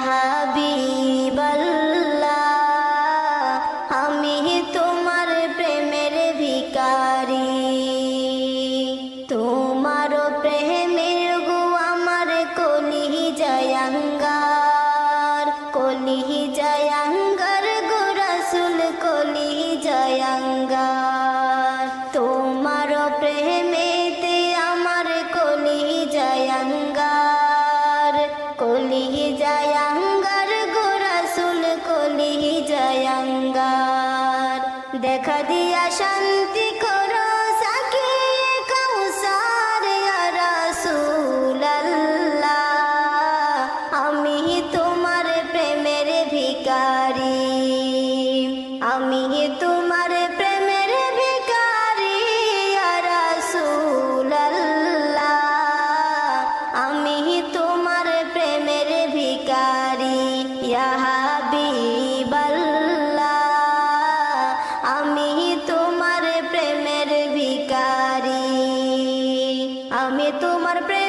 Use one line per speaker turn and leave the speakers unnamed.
হাবিবাল্লাহ আমি তোমার প্রেমের ভিকারি তোমার দেখা দিয়া শান্তি করো সাকি কৌসার রসুল্লাহ আমি তোমার প্রেমের ভিকারি আমি তোমার প্রেমের ভিকারি রসুল্লাহ আমি তোমার প্রেমের ভিকারি ইয়া আমি তোমার প্রেম